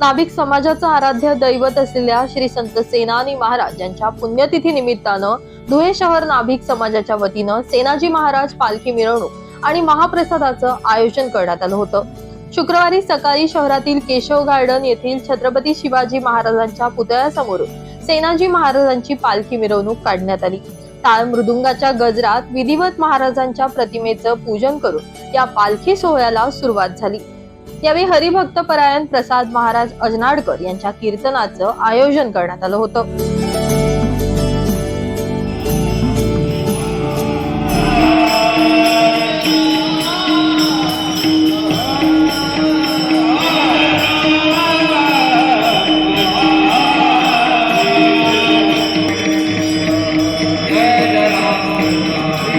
नाभिक समाजाचं आराध्य दैवत असलेल्या श्री संत सेनानी महाराज यांच्या पुण्यतिथी निमित्तानं धुळे शहर नाभिक समाजाच्या वतीनं सेनाजी महाराज पालखी मिरवणूक आणि महाप्रसादाचं आयोजन करण्यात आलं होतं. शुक्रवारी सकाळी शहरातील केशव गार्डन येथील छत्रपती शिवाजी महाराजांच्या पुतळ्यासमोरून सेनाजी महाराजांची पालखी मिरवणूक काढण्यात आली. टाळ मृदुंगाच्या गजरात विधिवत महाराजांच्या प्रतिमेचं पूजन करून या पालखी सोहळ्याला सुरुवात झाली. यावेळी हरिभक्त परायण प्रसाद महाराज अजनाडकर यांच्या कीर्तनाचं आयोजन करण्यात आलं होतं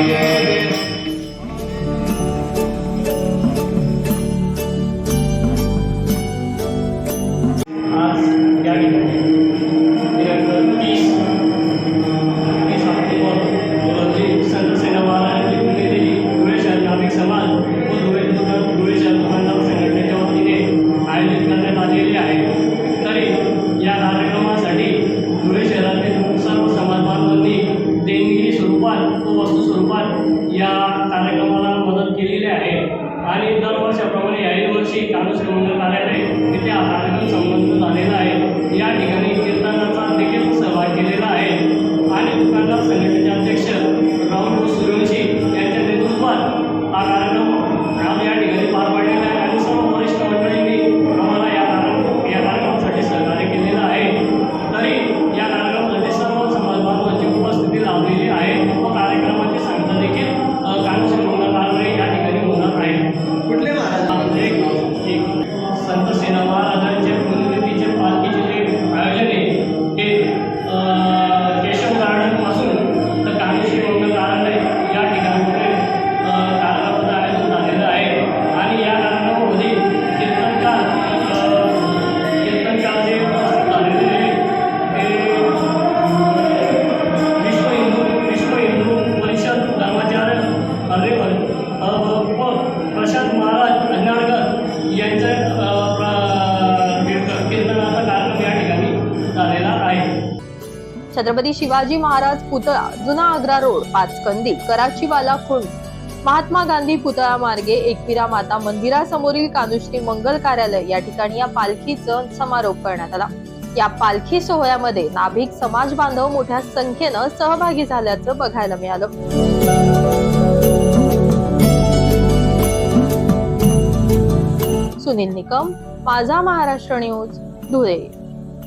Yeah. स्वरूपात या कार्यक्रमाला मदत केलेली आहे. आणि दरवर्षाप्रमाणे याही वर्षी कानुश्री मंगल कार्यालय तिथे हा कार्यक्रम संबंध झालेला आहे. या ठिकाणी छत्रपती शिवाजी महाराज पुतळा जुना आग्रा रोड पाचकंदी कराचीवाला खुंड महात्मा गांधी पुतळा मार्गे एकविरा माता मंदिरासमोरील कानुश्री मंगल कार्यालय या ठिकाणी या पालखीचं समारोप करण्यात आला. या पालखी सोहळ्यामध्ये नाभिक समाज बांधव मोठ्या संख्येनं सहभागी झाल्याचं बघायला मिळालं. सुनील निकम माझा महाराष्ट्र न्यूज धुळे.